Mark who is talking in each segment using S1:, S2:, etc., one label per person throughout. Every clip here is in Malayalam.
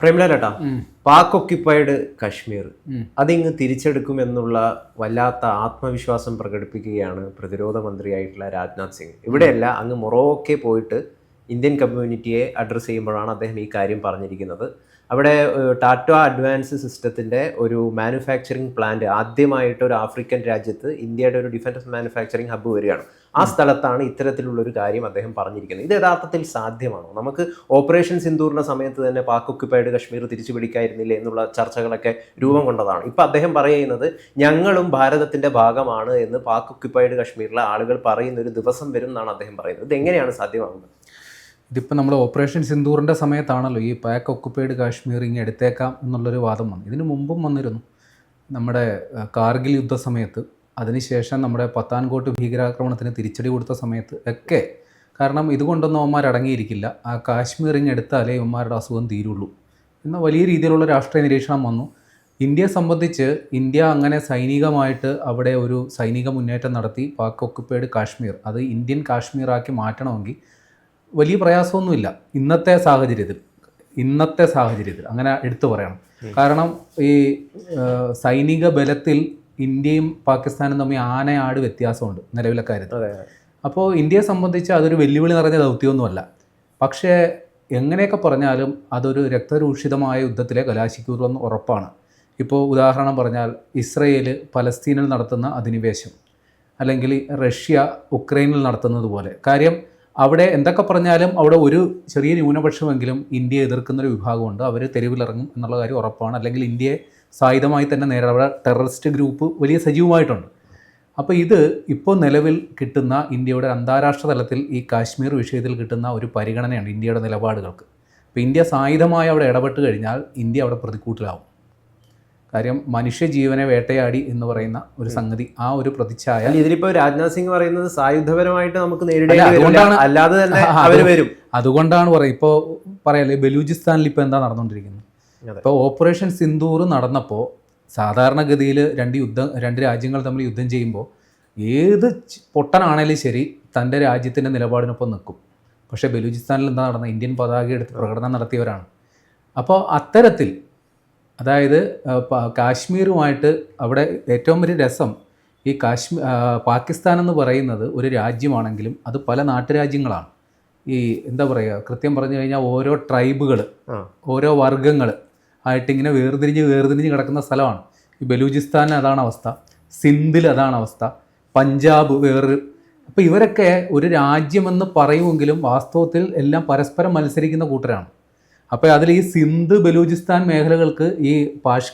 S1: പ്രേമലേട്ടാ പാക് ഒക്യുപ്പൈഡ് കശ്മീർ. അതിങ്ങ് തിരിച്ചെടുക്കുമെന്നുള്ള വല്ലാത്ത ആത്മവിശ്വാസം പ്രകടിപ്പിക്കുകയാണ് പ്രതിരോധ മന്ത്രിയായിട്ടുള്ള രാജ്നാഥ് സിംഗ്. ഇവിടെയല്ല അങ്ങ് മൊറോക്കെ പോയിട്ട് ഇന്ത്യൻ കമ്മ്യൂണിറ്റിയെ അഡ്രസ്സ് ചെയ്യുമ്പോഴാണ് അദ്ദേഹം ഈ കാര്യം പറഞ്ഞിരിക്കുന്നത്. അവിടെ ടാറ്റോ അഡ്വാൻസ് സിസ്റ്റത്തിന്റെ ഒരു മാനുഫാക്ചറിങ് പ്ലാന്റ് ആദ്യമായിട്ട് ഒരു ആഫ്രിക്കൻ രാജ്യത്ത് ഇന്ത്യയുടെ ഒരു ഡിഫൻസ് മാനുഫാക്ചറിങ് ഹബ്ബ് വരികയാണ്. ആ സ്ഥലത്താണ് ഇത്തരത്തിലുള്ള ഒരു കാര്യം അദ്ദേഹം പറഞ്ഞിരിക്കുന്നത്. ഇത് യഥാർത്ഥത്തിൽ സാധ്യമാണോ? നമുക്ക് ഓപ്പറേഷൻ സിന്ദൂറിന്റെ സമയത്ത് തന്നെ പാക് ഒക്യുപ്പൈഡ് കശ്മീർ തിരിച്ചു പിടിക്കായിരുന്നില്ലേ എന്നുള്ള ചർച്ചകളൊക്കെ രൂപം കൊണ്ടതാണ്. ഇപ്പം അദ്ദേഹം പറയുന്നത് ഞങ്ങളും ഭാരതത്തിന്റെ ഭാഗമാണ് എന്ന് പാക് ഒക്യുപ്പൈഡ് കശ്മീരിലെ ആളുകൾ പറയുന്ന ഒരു ദിവസം വരും എന്നാണ് അദ്ദേഹം പറയുന്നത്. ഇത് എങ്ങനെയാണ് സാധ്യമാകുന്നത്?
S2: ഇതിപ്പോൾ നമ്മൾ ഓപ്പറേഷൻ സിന്ദൂറിന്റെ സമയത്താണല്ലോ ഈ പാക്ക് ഒക്കുപ്പൈഡ് കാശ്മീർ ഇങ്ങനെ എടുത്തേക്കാം എന്നുള്ളൊരു വാദം വന്നു. ഇതിനു മുമ്പും വന്നിരുന്നു. നമ്മുടെ കാർഗിൽ യുദ്ധ സമയത്ത് അതിനുശേഷം നമ്മുടെ പത്താൻകോട്ട് ഭീകരാക്രമണത്തിന് തിരിച്ചടി കൊടുത്ത സമയത്ത് ഒക്കെ. കാരണം ഇതുകൊണ്ടൊന്നും അവന്മാർ അടങ്ങിയിരിക്കില്ല. ആ കാശ്മീർ ഇങ്ങ് എടുത്താലേ ഇവന്മാരുടെ അസുഖം തീരുള്ളൂ. എന്ന വലിയ രീതിയിലുള്ള രാഷ്ട്രീയ നിരീക്ഷണം വന്നു. ഇന്ത്യയെ സംബന്ധിച്ച് ഇന്ത്യ അങ്ങനെ സൈനികമായിട്ട് അവിടെ ഒരു സൈനിക മുന്നേറ്റം നടത്തി പാക് ഒക്കുപ്പൈഡ് കാശ്മീർ അത് ഇന്ത്യൻ കാശ്മീറാക്കി മാറ്റണമെങ്കിൽ വലിയ പ്രയാസമൊന്നുമില്ല. ഇന്നത്തെ സാഹചര്യത്തിൽ ഇന്നത്തെ സാഹചര്യത്തിൽ അങ്ങനെ എടുത്തു പറയണം. കാരണം ഈ സൈനിക ബലത്തിൽ ഇന്ത്യയും പാകിസ്ഥാനും തമ്മിൽ ആനയാട് വ്യത്യാസമുണ്ട് നിലവിലെ കാര്യത്തിൽ. അപ്പോൾ ഇന്ത്യയെ സംബന്ധിച്ച് അതൊരു വെല്ലുവിളി നിറഞ്ഞ ദൗത്യമൊന്നുമല്ല. പക്ഷേ എങ്ങനെയൊക്കെ പറഞ്ഞാലും അതൊരു രക്തരൂഷിതമായ യുദ്ധത്തിലെ കലാശിക്കുള്ളൂ ഉറപ്പാണ്. ഇപ്പോൾ ഉദാഹരണം പറഞ്ഞാൽ ഇസ്രയേൽ പലസ്തീനിൽ നടത്തുന്ന അധിനിവേശം അല്ലെങ്കിൽ റഷ്യ ഉക്രൈനിൽ നടത്തുന്നത് പോലെ. കാര്യം അവിടെ എന്തൊക്കെ പറഞ്ഞാലും അവിടെ ഒരു ചെറിയ ന്യൂനപക്ഷമെങ്കിലും ഇന്ത്യയെ എതിർക്കുന്ന ഒരു വിഭാഗമുണ്ട്. അവർ തെരുവിലിറങ്ങും എന്നുള്ള കാര്യം ഉറപ്പാണ്. അല്ലെങ്കിൽ ഇന്ത്യയെ സായുധമായി തന്നെ നേരെ അവിടെ ടെററിസ്റ്റ് ഗ്രൂപ്പ് വലിയ സജീവമായിട്ടുണ്ട്. അപ്പോൾ ഇത് ഇപ്പോൾ നിലവിൽ കിട്ടുന്ന ഇന്ത്യയുടെ അന്താരാഷ്ട്ര തലത്തിൽ ഈ കാശ്മീർ വിഷയത്തിൽ കിട്ടുന്ന ഒരു പരിഗണനയാണ് ഇന്ത്യയുടെ നിലപാടുകൾക്ക്. അപ്പോൾ ഇന്ത്യ സായുധമായി അവിടെ ഇടപെട്ട് കഴിഞ്ഞാൽ ഇന്ത്യ അവിടെ പ്രതിക്കൂട്ടിലാവും. കാര്യം മനുഷ്യജീവനെ വേട്ടയാടി എന്ന് പറയുന്ന ഒരു സംഗതി ആ ഒരു പ്രതിച്ഛായ
S1: ഇതിലിപ്പോ രാജ്നാഥ് സിംഗ് പറയുന്നത് സായുധപരമായിട്ട് നമുക്ക് നേരിടേണ്ടി അല്ലാതെ തന്നെ
S2: അവർ
S1: വരും.
S2: അതുകൊണ്ടാണ് പറയുക. ഇപ്പോൾ പറയല്ലേ ബലൂചിസ്ഥാനിൽ ഇപ്പോൾ എന്താ നടന്നുകൊണ്ടിരിക്കുന്നത്. ഇപ്പോൾ ഓപ്പറേഷൻ സിന്ദൂർ നടന്നപ്പോൾ സാധാരണഗതിയിൽ രണ്ട് യുദ്ധം രണ്ട് രാജ്യങ്ങൾ തമ്മിൽ യുദ്ധം ചെയ്യുമ്പോൾ ഏത് പൊട്ടനാണേലും ശരി തന്റെ രാജ്യത്തിന്റെ നിലപാടിനൊപ്പം നിൽക്കും. പക്ഷേ ബലൂചിസ്ഥാനിൽ എന്താ നടന്നത്? ഇന്ത്യൻ പതാക എടുത്ത് പ്രകടനം നടത്തിയവരാണ്. അപ്പോൾ അത്തരത്തിൽ അതായത് കാശ്മീരുമായിട്ട് അവിടെ ഏറ്റവും വലിയ രസം ഈ കാശ്മീർ പാകിസ്ഥാൻ എന്ന് പറയുന്നത് ഒരു രാജ്യമാണെങ്കിലും അത് പല നാട്ടുരാജ്യങ്ങളാണ്. ഈ എന്താ പറയുക കൃത്യം പറഞ്ഞു കഴിഞ്ഞാൽ ഓരോ ട്രൈബുകൾ ഓരോ വർഗങ്ങൾ ആയിട്ടിങ്ങനെ വേർതിരിഞ്ഞ് വേർതിരിഞ്ഞ് കിടക്കുന്ന സ്ഥലമാണ്. ഈ ബലൂചിസ്ഥാൻ അതാണ് അവസ്ഥ സിന്ധിൽ അതാണ് അവസ്ഥ പഞ്ചാബ് വേറൊരു. അപ്പോൾ ഇവരൊക്കെ ഒരു രാജ്യമെന്ന് പറയുമെങ്കിലും വാസ്തവത്തിൽ എല്ലാം പരസ്പരം മത്സരിക്കുന്ന കൂട്ടരാണ്. അപ്പോൾ അതിൽ ഈ സിന്ധ് ബലൂചിസ്ഥാൻ മേഖലകൾക്ക് ഈ പാഷ്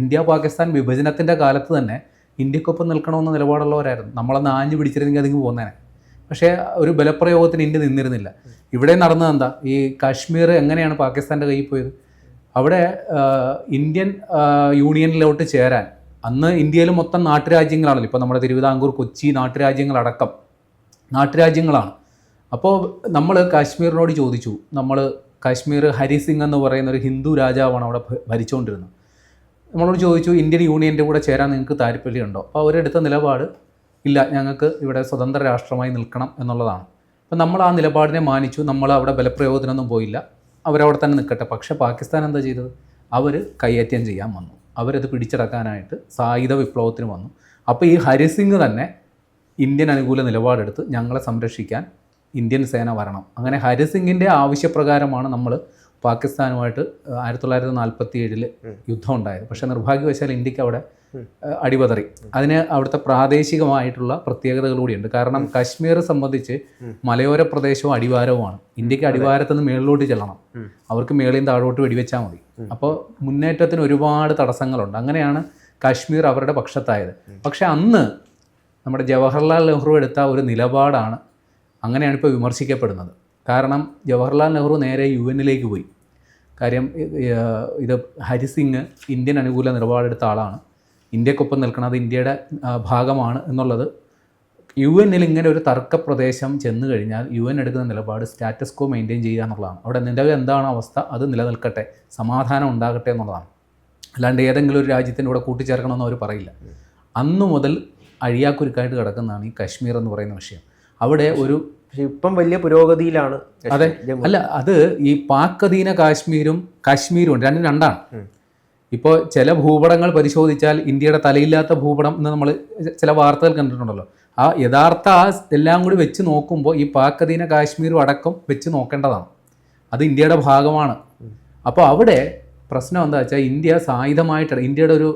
S2: ഇന്ത്യ പാകിസ്ഥാൻ വിഭജനത്തിന്റെ കാലത്ത് തന്നെ ഇന്ത്യക്കൊപ്പം നിൽക്കണമെന്ന നിലപാടുള്ളവരായിരുന്നു. നമ്മളെ ആഞ്ഞു പിടിച്ചിരുന്നെങ്കിൽ അതിങ്ങ് പോകുന്നേനെ പക്ഷേ ഒരു ബലപ്രയോഗത്തിന് ഇന്ത്യ നിന്നിരുന്നില്ല. ഇവിടെ നടന്നത് എന്താ? ഈ കാശ്മീർ എങ്ങനെയാണ് പാകിസ്ഥാന്റെ കയ്യിൽ പോയത്? അവിടെ ഇന്ത്യൻ യൂണിയനിലോട്ട് ചേരാൻ അന്ന് ഇന്ത്യയിൽ മൊത്തം നാട്ടുരാജ്യങ്ങളാണല്ലോ. ഇപ്പോൾ നമ്മുടെ തിരുവിതാംകൂർ കൊച്ചി നാട്ടുരാജ്യങ്ങളടക്കം നാട്ടുരാജ്യങ്ങളാണ്. അപ്പോൾ നമ്മൾ കാശ്മീരിനോട് ചോദിച്ചു. നമ്മൾ കാശ്മീർ ഹരിസിംഗ് എന്ന് പറയുന്ന ഒരു ഹിന്ദു രാജാവാണ് അവിടെ ഭരിച്ചുകൊണ്ടിരുന്നത്. നമ്മളോട് ചോദിച്ചു ഇന്ത്യൻ യൂണിയന്റെ കൂടെ ചേരാൻ നിങ്ങൾക്ക് താല്പര്യമുണ്ടോ? അപ്പോൾ അവരെടുത്ത നിലപാട് ഇല്ല ഞങ്ങൾക്ക് ഇവിടെ സ്വതന്ത്ര രാഷ്ട്രമായി നിൽക്കണം എന്നുള്ളതാണ്. അപ്പോൾ നമ്മൾ ആ നിലപാടിനെ മാനിച്ചു നമ്മൾ അവിടെ ബലപ്രയോജനമൊന്നും പോയില്ല അവരവിടെ തന്നെ നിൽക്കട്ടെ. പക്ഷേ പാകിസ്ഥാൻ എന്താ ചെയ്തത്? അവർ കയ്യേറ്റം ചെയ്യാൻ വന്നു. അവരത് പിടിച്ചടക്കാനായിട്ട് സായുധ വിപ്ലവത്തിന് വന്നു. അപ്പോൾ ഈ ഹരിസിംഗ് തന്നെ ഇന്ത്യൻ അനുകൂല നിലപാടെടുത്ത് ഞങ്ങളെ സംരക്ഷിക്കാൻ ഇന്ത്യൻ സേന വരണം. അങ്ങനെ ഹരിസിംഗിന്റെ ആവശ്യപ്രകാരമാണ് നമ്മൾ പാകിസ്ഥാനുമായിട്ട് ആയിരത്തി തൊള്ളായിരത്തി നാൽപ്പത്തി ഏഴിൽ യുദ്ധം ഉണ്ടായത് പക്ഷേ നിർഭാഗ്യവശാൽ ഇന്ത്യയ്ക്ക് അവിടെ അടിപതറി. അതിന് അവിടുത്തെ പ്രാദേശികമായിട്ടുള്ള പ്രത്യേകതകൾ കൂടിയുണ്ട്. കാരണം കാശ്മീർ സംബന്ധിച്ച് മലയോര പ്രദേശവും അടിവാരവുമാണ്. ഇന്ത്യയ്ക്ക് അടിവാരത്തു നിന്ന് മേളിലോട്ട് ചെല്ലണം. അവർക്ക് മേളിൽ താഴോട്ട് വെടിവെച്ചാൽ മതി. അപ്പോൾ മുന്നേറ്റത്തിന് ഒരുപാട് തടസ്സങ്ങളുണ്ട്. അങ്ങനെയാണ് കാശ്മീർ അവരുടെ പക്ഷത്തായത്. പക്ഷേ അന്ന് നമ്മുടെ ജവഹർലാൽ നെഹ്റു എടുത്ത ഒരു നിലപാടാണ് അങ്ങനെയാണ് ഇപ്പോൾ വിമർശിക്കപ്പെടുന്നത്. കാരണം ജവഹർലാൽ നെഹ്റു നേരെ യു എന്നിലേക്ക് പോയി. കാര്യം ഇത് ഹരി സിംഗ് ഹരിസിംഗ് ഇന്ത്യൻ അനുകൂല നിലപാടെടുത്ത ആളാണ്. ഇന്ത്യക്കൊപ്പം നിൽക്കുന്നത് ഇന്ത്യയുടെ ഭാഗമാണ് എന്നുള്ളത്. യു എന്നിൽ ഇങ്ങനെ ഒരു തർക്ക പ്രദേശം ചെന്ന് കഴിഞ്ഞാൽ യു എൻ എടുക്കുന്ന നിലപാട് സ്റ്റാറ്റസ് കോ മെയിന്റെയിൻ ചെയ്യുക എന്നുള്ളതാണ്. അവിടെ നിലവിൽ എന്താണ് അവസ്ഥ അത് നിലനിൽക്കട്ടെ സമാധാനം ഉണ്ടാകട്ടെ എന്നുള്ളതാണ്. അല്ലാണ്ട് ഏതെങ്കിലും ഒരു രാജ്യത്തിന്റെ കൂടെ കൂട്ടിച്ചേർക്കണമെന്ന് അവർ പറയില്ല. അന്നു മുതൽ അഴിയാക്കുരുക്കായിട്ട് കിടക്കുന്നതാണ് ഈ കശ്മീർ എന്ന് പറയുന്ന വിഷയം. അവിടെ ഒരു
S1: ഇപ്പം വലിയ പുരോഗതിയിലാണ്
S2: അതെ. അല്ല അത് ഈ പാക് അധീന കാശ്മീരും കാശ്മീരും രണ്ടും രണ്ടാണ്. ഇപ്പോൾ ചില ഭൂപടങ്ങൾ പരിശോധിച്ചാൽ ഇന്ത്യയുടെ തലയില്ലാത്ത ഭൂപടം എന്ന് നമ്മൾ ചില വാർത്തകൾ കണ്ടിട്ടുണ്ടല്ലോ. ആ യഥാർത്ഥ ആ എല്ലാം കൂടി വെച്ച് നോക്കുമ്പോൾ ഈ പാക് അധീന കാശ്മീരും അടക്കം വെച്ച് നോക്കേണ്ടതാണ്. അത് ഇന്ത്യയുടെ ഭാഗമാണ്. അപ്പോൾ അവിടെ പ്രശ്നം എന്താ വെച്ചാൽ ഇന്ത്യ സായുധമായിട്ട് ഇന്ത്യയുടെ ഒരു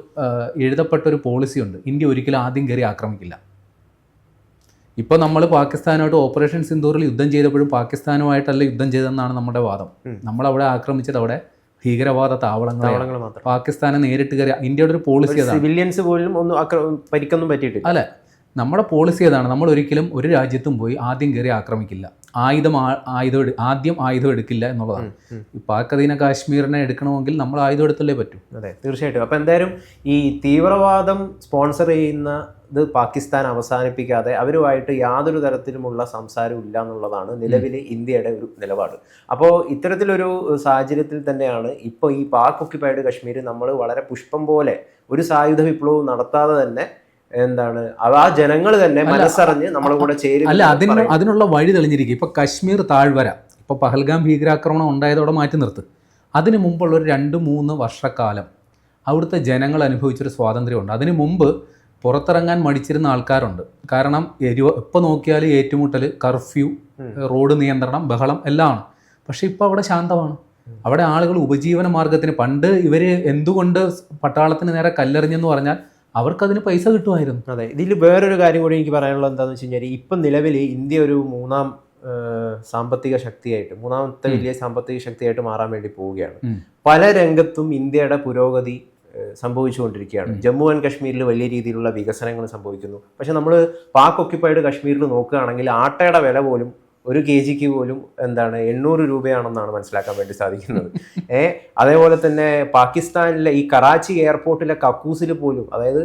S2: എഴുതപ്പെട്ട ഒരു പോളിസി ഉണ്ട്. ഇന്ത്യ ഒരിക്കലും ആദ്യം കയറി ആക്രമിക്കില്ല. ഇപ്പോൾ നമ്മൾ പാകിസ്ഥാനുമായിട്ട് ഓപ്പറേഷൻ സിന്ദൂറിൽ യുദ്ധം ചെയ്തപ്പോഴും പാകിസ്ഥാനുമായിട്ടല്ല യുദ്ധം ചെയ്തെന്നാണ് നമ്മുടെ വാദം.
S1: നമ്മൾ
S2: നമ്മളവിടെ ആക്രമിച്ചത് അവിടെ ഭീകരവാദ
S1: താവളങ്ങൾ
S2: പാകിസ്ഥാനെ നേരിട്ട് കയറി ഇന്ത്യയുടെ ഒരു പോളിസി
S1: സിവിലിയൻസ് പോലും ഒന്നും ആക്ര- പരിക്കൊന്നും പറ്റിയിട്ടില്ല.
S2: അല്ല? നമ്മുടെ പോളിസി അതാണ്. നമ്മൾ ഒരിക്കലും ഒരു രാജ്യത്തും പോയി ആദ്യം കയറി ആക്രമിക്കില്ല. ആയുധം ആയുധം ആദ്യം ആയുധം എടുക്കില്ല എന്നുള്ളതാണ്. പാക് അധീന കാശ്മീരിനെ എടുക്കണമെങ്കിൽ നമ്മൾ ആയുധം എടുത്തല്ലേ പറ്റും.
S1: അതെ തീർച്ചയായിട്ടും. അപ്പൊ എന്തായാലും ഈ തീവ്രവാദം സ്പോൺസർ ചെയ്യുന്ന ഇത് പാകിസ്ഥാൻ അവസാനിപ്പിക്കാതെ അവരുമായിട്ട് യാതൊരു തരത്തിലുമുള്ള സംസാരം ഇല്ല എന്നുള്ളതാണ് നിലവിലെ ഇന്ത്യയുടെ ഒരു നിലപാട്. അപ്പോൾ ഇത്തരത്തിലൊരു സാഹചര്യത്തിൽ തന്നെയാണ് ഇപ്പോൾ ഈ പാക് ഒക്യുപ്പൈഡ് കശ്മീർ നമ്മൾ വളരെ പുഷ്പം പോലെ ഒരു സായുധ വിപ്ലവം നടത്താതെ തന്നെ എന്താണ് ആ ജനങ്ങൾ തന്നെ മനസ്സറിഞ്ഞ് നമ്മുടെ കൂടെ ചേരും
S2: അല്ല അതിന് അതിനുള്ള വഴി തെളിഞ്ഞിരിക്കും. ഇപ്പൊ കശ്മീർ താഴ്വര ഇപ്പൊ പഹൽഗാം ഭീകരാക്രമണം ഉണ്ടായതോടെ മാറ്റി നിർത്ത്. അതിനു മുമ്പുള്ള ഒരു രണ്ട് മൂന്ന് വർഷക്കാലം അവിടുത്തെ ജനങ്ങൾ അനുഭവിച്ചൊരു സ്വാതന്ത്ര്യമുണ്ട്. അതിനു മുമ്പ് പുറത്തിറങ്ങാൻ മടിച്ചിരുന്ന ആൾക്കാരുണ്ട്. കാരണം എപ്പോൾ നോക്കിയാലും ഏറ്റുമുട്ടൽ കർഫ്യൂ റോഡ് നിയന്ത്രണം ബഹളം എല്ലാം പക്ഷേ പക്ഷെ ഇപ്പോൾ അവിടെ ശാന്തമാണ്. അവിടെ ആളുകൾ ഉപജീവന മാർഗത്തിന് പണ്ട് ഇവർ എന്തുകൊണ്ട് പട്ടാളത്തിന് നേരെ കല്ലെറിഞ്ഞെന്ന് പറഞ്ഞാൽ അവർക്കതിന് പൈസ കിട്ടുമായിരുന്നു.
S1: അതെ ഇതിൽ വേറൊരു കാര്യം കൂടി എനിക്ക് പറയാനുള്ളത് എന്താണെന്ന് വെച്ച് കഴിഞ്ഞാൽ ഇപ്പം നിലവിൽ ഇന്ത്യ ഒരു മൂന്നാം സാമ്പത്തിക ശക്തിയായിട്ട് മൂന്നാമത്തെ വലിയ സാമ്പത്തിക ശക്തിയായിട്ട് മാറാൻ വേണ്ടി പോവുകയാണ്. പല രംഗത്തും ഇന്ത്യയുടെ പുരോഗതി സംഭവിച്ചുകൊണ്ടിരിക്കുകയാണ്. ജമ്മു ആൻഡ് കാശ്മീരിൽ വലിയ രീതിയിലുള്ള വികസനങ്ങൾ സംഭവിക്കുന്നു. പക്ഷെ നമ്മൾ പാക് ഒക്യുപ്പൈഡ് കാശ്മീരിൽ നോക്കുകയാണെങ്കിൽ ആട്ടയുടെ വില പോലും ഒരു കെ ജിക്ക് പോലും എന്താണ് എണ്ണൂറ് രൂപയാണെന്നാണ് മനസ്സിലാക്കാൻ വേണ്ടി സാധിക്കുന്നത്. ഏ അതേപോലെ തന്നെ പാകിസ്ഥാനിലെ ഈ കറാച്ചി എയർപോർട്ടിലെ കക്കൂസിൽ പോലും അതായത്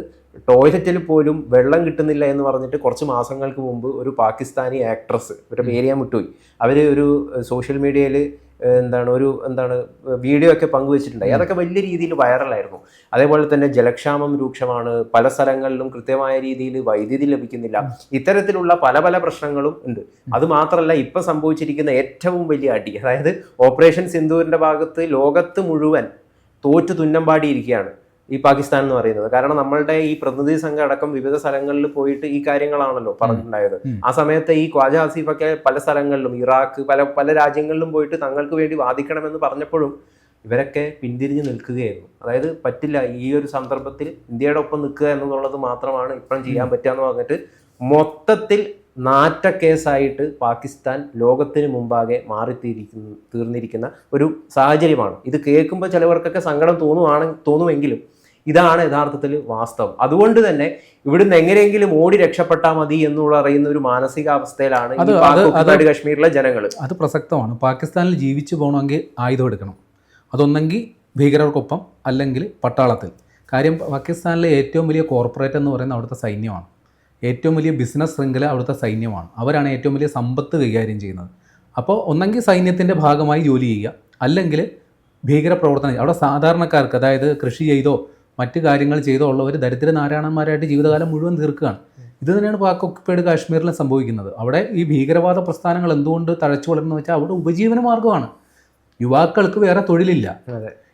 S1: ടോയ്ലറ്റിൽ പോലും വെള്ളം കിട്ടുന്നില്ല എന്ന് പറഞ്ഞിട്ട് കുറച്ച് മാസങ്ങൾക്ക് മുമ്പ് ഒരു പാകിസ്ഥാനി ആക്ട്രസ് ഇവരുടെ പേര് ഞാൻ വിട്ടുപോയി. അവർ ഒരു സോഷ്യൽ മീഡിയയിൽ എന്താണ് ഒരു എന്താണ് വീഡിയോ ഒക്കെ പങ്കുവച്ചിട്ടുണ്ടായി. അതൊക്കെ വലിയ രീതിയിൽ വൈറലായിരുന്നു അതേപോലെ തന്നെ ജലക്ഷാമം രൂക്ഷമാണ്. പല സ്ഥലങ്ങളിലും കൃത്യമായ രീതിയിൽ വൈദ്യുതി ലഭിക്കുന്നില്ല. ഇത്തരത്തിലുള്ള പല പല പ്രശ്നങ്ങളും ഉണ്ട്. അത് മാത്രമല്ല ഇപ്പം സംഭവിച്ചിരിക്കുന്ന ഏറ്റവും വലിയ അടി അതായത് ഓപ്പറേഷൻ സിന്ധൂരിന്റെ ഭാഗത്ത് ലോകത്ത് മുഴുവൻ തോറ്റു തുന്നമ്പാടിയിരിക്കുകയാണ്. ഈ പാകിസ്ഥാൻ എന്ന് പറയുന്നത്. കാരണം നമ്മളുടെ ഈ പ്രതിനിധി സംഘം അടക്കം വിവിധ സ്ഥലങ്ങളിൽ പോയിട്ട് ഈ കാര്യങ്ങളാണല്ലോ പറഞ്ഞിട്ടുണ്ടായത്. ആ സമയത്ത് ഈ ഖ്വാജ ആസിഫൊക്കെ പല സ്ഥലങ്ങളിലും ഇറാഖ് പല പല രാജ്യങ്ങളിലും പോയിട്ട് തങ്ങൾക്ക് വേണ്ടി വാദിക്കണമെന്ന് പറഞ്ഞപ്പോഴും ഇവരൊക്കെ പിന്തിരിഞ്ഞ് നിൽക്കുകയായിരുന്നു. അതായത് പറ്റില്ല ഈ ഒരു സന്ദർഭത്തിൽ ഇന്ത്യയുടെ ഒപ്പം നിൽക്കുക എന്നുള്ളത് മാത്രമാണ് ഇപ്പം ചെയ്യാൻ പറ്റുക എന്ന് പറഞ്ഞിട്ട് മൊത്തത്തിൽ നാറ്റ കേസായിട്ട് പാകിസ്ഥാൻ ലോകത്തിന് മുമ്പാകെ മാറി തീർന്നിരിക്കുന്ന ഒരു സാഹചര്യമാണ്. ഇത് കേൾക്കുമ്പോൾ ചിലവർക്കൊക്കെ സങ്കടം തോന്നുവാണ് തോന്നുമെങ്കിലും ഇതാണ് യഥാർത്ഥത്തിൽ വാസ്തവം. അതുകൊണ്ട് തന്നെ ഇവിടുന്ന് എങ്ങനെയെങ്കിലും ഓടി രക്ഷപ്പെട്ടാൽ മതി എന്നുള്ള അറിയുന്ന ഒരു മാനസികാവസ്ഥയിലാണ് പാക് കാശ്മീരിലെ ജനങ്ങൾ
S2: അത് പ്രസക്തമാണ്. പാകിസ്ഥാനിൽ ജീവിച്ചു പോകണമെങ്കിൽ ആയുധം എടുക്കണം. അതൊന്നെങ്കിൽ ഭീകരർക്കൊപ്പം അല്ലെങ്കിൽ പട്ടാളത്തിൽ. കാര്യം പാകിസ്ഥാനിലെ ഏറ്റവും വലിയ കോർപ്പറേറ്റ് എന്ന് പറയുന്ന അവിടുത്തെ സൈന്യമാണ്. ഏറ്റവും വലിയ ബിസിനസ് ശൃംഖല അവിടുത്തെ സൈന്യമാണ്. അവരാണ് ഏറ്റവും വലിയ സമ്പത്ത് കൈകാര്യം ചെയ്യുന്നത്. അപ്പോൾ ഒന്നെങ്കിൽ സൈന്യത്തിന്റെ ഭാഗമായി ജോലി ചെയ്യുക. അല്ലെങ്കിൽ ഭീകരപ്രവർത്തനം. അവിടെ സാധാരണക്കാർക്ക് അതായത് കൃഷി ചെയ്തോ മറ്റു കാര്യങ്ങൾ ചെയ്തുള്ളവർ ദരിദ്രനാരായണന്മാരായിട്ട് ജീവിതകാലം മുഴുവൻ തീർക്കുകയാണ്. ഇത് തന്നെയാണ് പാക് ഒക്കുപ്പൈഡ് കാശ്മീരിൽ സംഭവിക്കുന്നത്. അവിടെ ഈ ഭീകരവാദ പ്രസ്ഥാനങ്ങൾ എന്തുകൊണ്ട് തഴച്ചു വളർന്നു വെച്ചാൽ അവിടെ ഉപജീവന മാർഗമാണ്. യുവാക്കൾക്ക് വേറെ തൊഴിലില്ല.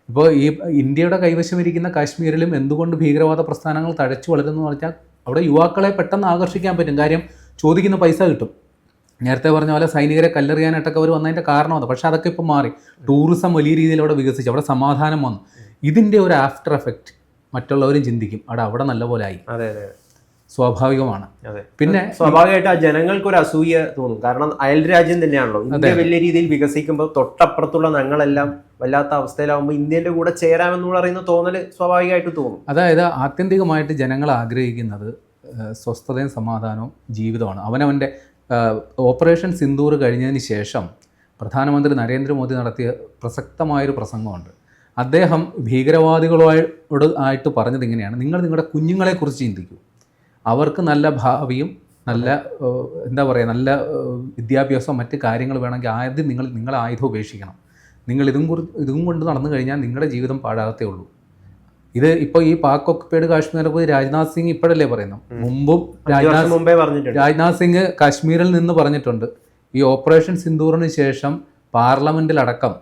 S2: ഇപ്പോൾ ഈ ഇന്ത്യയുടെ കൈവശം ഇരിക്കുന്ന കാശ്മീരിലും എന്തുകൊണ്ട് ഭീകരവാദ പ്രസ്ഥാനങ്ങൾ തഴച്ചു വളരുന്നു എന്ന് പറഞ്ഞാൽ അവിടെ യുവാക്കളെ പെട്ടെന്ന് ആകർഷിക്കാൻ പറ്റും. കാര്യം ചോദിക്കുന്ന പൈസ കിട്ടും. നേരത്തെ പറഞ്ഞ പോലെ സൈനികരെ കല്ലെറിയാനായിട്ടൊക്കെ അവർ വന്നതിന്റെ കാരണം അത്. പക്ഷേ അതൊക്കെ ഇപ്പോൾ മാറി. ടൂറിസം വലിയ രീതിയിൽ അവിടെ വികസിച്ചു. അവിടെ സമാധാനം വന്നു. ഇതിന്റെ ഒരു ആഫ്റ്റർ എഫക്റ്റ് മറ്റുള്ളവരും ചിന്തിക്കും അവിടെ അവിടെ നല്ലപോലെ ആയി.
S1: അതെ അതെ
S2: സ്വാഭാവികമാണ്.
S1: അതെ.
S2: പിന്നെ
S1: സ്വാഭാവികമായിട്ട് ആ ജനങ്ങൾക്ക് ഒരു അസൂയ തോന്നും. കാരണം അയൽ രാജ്യം തന്നെയാണല്ലോ. ഇന്ത്യ വലിയ രീതിയിൽ വികസിക്കുമ്പോൾ തൊട്ടപ്പുറത്തുള്ള ഞങ്ങളെല്ലാം വല്ലാത്ത അവസ്ഥയിലാവുമ്പോൾ ഇന്ത്യന്റെ കൂടെ ചേരാമെന്ന് പറയുന്ന തോന്നൽ സ്വാഭാവികമായിട്ട് തോന്നും.
S2: അതായത് ആത്യന്തികമായിട്ട് ജനങ്ങൾ ആഗ്രഹിക്കുന്നത് സ്വസ്ഥതയും സമാധാനവും ജീവിതമാണ്. അവനവന്റെ ഓപ്പറേഷൻ സിന്ദൂർ കഴിഞ്ഞതിന് ശേഷം പ്രധാനമന്ത്രി നരേന്ദ്രമോദി നടത്തിയ പ്രസക്തമായൊരു പ്രസംഗമുണ്ട്. അദ്ദേഹം ഭീകരവാദികളോട് ആയിട്ട് പറഞ്ഞത് ഇങ്ങനെയാണ്. നിങ്ങൾ നിങ്ങളുടെ കുഞ്ഞുങ്ങളെക്കുറിച്ച് ചിന്തിക്കൂ. അവർക്ക് നല്ല ഭാവിയും നല്ല എന്താ പറയുക നല്ല വിദ്യാഭ്യാസം വിദ്യാഭ്യാസവും മറ്റ് കാര്യങ്ങൾ വേണമെങ്കിൽ ആദ്യം നിങ്ങൾ നിങ്ങളെ ആയുധം ഉപേക്ഷിക്കണം. നിങ്ങൾ ഇതും കുറി ഇതും കൊണ്ട് നടന്നു കഴിഞ്ഞാൽ നിങ്ങളുടെ ജീവിതം പാഴാകത്തേ ഉള്ളൂ. ഇത് ഇപ്പോൾ ഈ പാക് ഒക്കുപ്പേഡ് കാശ്മീരിനെ പോയി രാജ്നാഥ് സിംഗ് ഇപ്പോഴല്ലേ പറയുന്നു മുമ്പും രാജ്നാഥ്
S1: മുമ്പേ പറഞ്ഞിട്ടുണ്ട്.
S2: രാജ്നാഥ് സിംഗ് കാശ്മീരിൽ നിന്ന് പറഞ്ഞിട്ടുണ്ട്. ഈ ഓപ്പറേഷൻ സിന്ദൂറിന് ശേഷം പാർലമെന്റിലടക്കം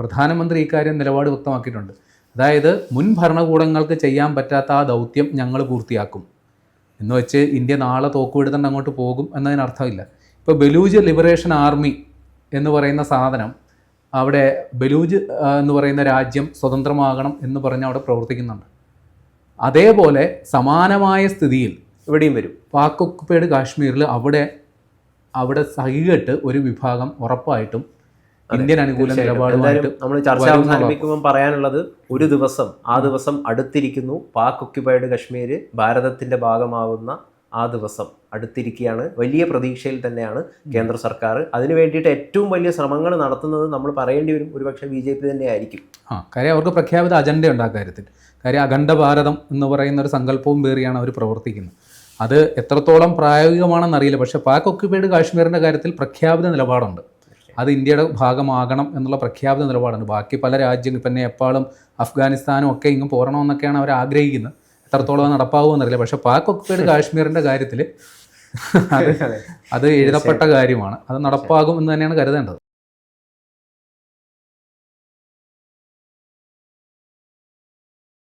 S2: പ്രധാനമന്ത്രി ഇക്കാര്യം നിലപാട് വ്യക്തമാക്കിയിട്ടുണ്ട്. അതായത് മുൻ ഭരണകൂടങ്ങൾക്ക് ചെയ്യാൻ പറ്റാത്ത ആ ദൗത്യം ഞങ്ങൾ പൂർത്തിയാക്കും. എന്ന് വെച്ച് ഇന്ത്യ നാളെ തോക്കുപിടുത്തണ്ട് അങ്ങോട്ട് പോകും എന്നതിനർത്ഥമില്ല ഇപ്പോൾ ബലൂജ് ലിബറേഷൻ ആർമി എന്ന് പറയുന്ന സാധനം അവിടെ ബലൂജ് എന്ന് പറയുന്ന രാജ്യം സ്വതന്ത്രമാകണം എന്ന് പറഞ്ഞ് അവിടെ പ്രവർത്തിക്കുന്നുണ്ട്. അതേപോലെ സമാനമായ സ്ഥിതിയിൽ
S1: ഇവിടെയും വരും.
S2: പാക് ഒക്കുപ്പേഡ് കാശ്മീരിൽ അവിടെ അവിടെ സഹികെട്ട് ഒരു വിഭാഗം ഉറപ്പായിട്ടും ഇന്ത്യൻ അനുകൂല നിലപാടുമായിട്ട്
S1: നമ്മൾ ചർച്ച അവസാനിപ്പിക്കുമ്പോൾ പറയാനുള്ളത് ഒരു ദിവസം ആ ദിവസം അടുത്തിരിക്കുന്നു. പാക് ഒക്യുപൈഡ് കശ്മീർ ഭാരതത്തിന്റെ ഭാഗമാവുന്ന ആ ദിവസം അടുത്തിരിക്കുകയാണ്. വലിയ പ്രതീക്ഷയിൽ തന്നെയാണ് കേന്ദ്ര സർക്കാർ. അതിനു വേണ്ടിയിട്ട് ഏറ്റവും വലിയ ശ്രമങ്ങൾ നടത്തുന്നത് നമ്മൾ പറയേണ്ടി വരും. ഒരുപക്ഷെ ബി ജെ പി തന്നെയായിരിക്കും
S2: ആ കാര്യം അവർക്ക് പ്രഖ്യാപിത അജണ്ട ഉണ്ട് ആ കാര്യത്തിൽ. കാര്യം അഖണ്ഡ ഭാരതം എന്ന് പറയുന്ന ഒരു സങ്കല്പവും പേറിയാണ് അവർ പ്രവർത്തിക്കുന്നത്. അത് എത്രത്തോളം പ്രായോഗികമാണെന്നറിയില്ല പക്ഷേ പാക് ഒക്യുപൈഡ് കാശ്മീരിന്റെ കാര്യത്തിൽ പ്രഖ്യാപിത നിലപാടുണ്ട്. അത് ഇന്ത്യയുടെ ഭാഗമാകണം എന്നുള്ള പ്രഖ്യാപിത നിലപാടാണ് ബാക്കി പല രാജ്യങ്ങൾ ഇപ്പം നേപ്പാളും അഫ്ഗാനിസ്ഥാനും ഒക്കെ ഇങ്ങ് പോരണമെന്നൊക്കെയാണ് അവർ ആഗ്രഹിക്കുന്നത്. എത്രത്തോളം അത് നടപ്പാവുമെന്നറിയില്ല പക്ഷേ പാക് ഒക്കുപൈഡ് കാശ്മീരിന്റെ കാര്യത്തിൽ അത് അത്. എഴുതപ്പെട്ട കാര്യമാണ്. അത് നടപ്പാകും എന്ന് തന്നെയാണ് കരുതേണ്ടത്.